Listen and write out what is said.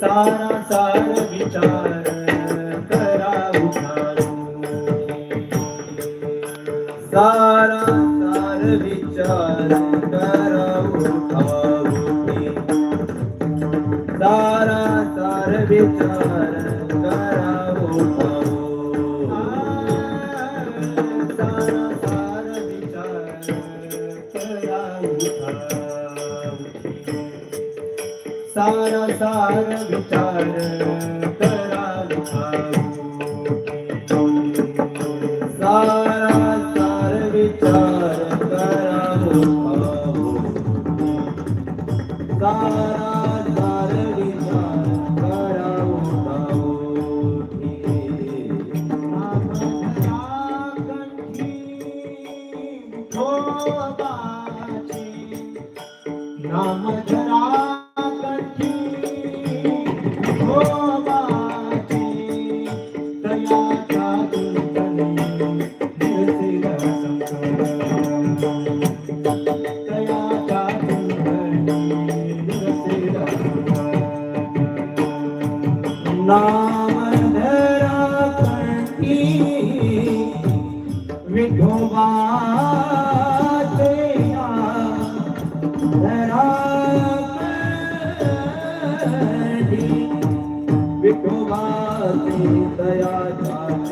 सारा सार विचार करा सारा सार विचार करा सारा सार विचार करा सारा सार विचार करा सारा सार विचार करा सारा सार विचार करा नाम जरा नाम धरा कंठी विठोबा तेया विठोबाची दया दया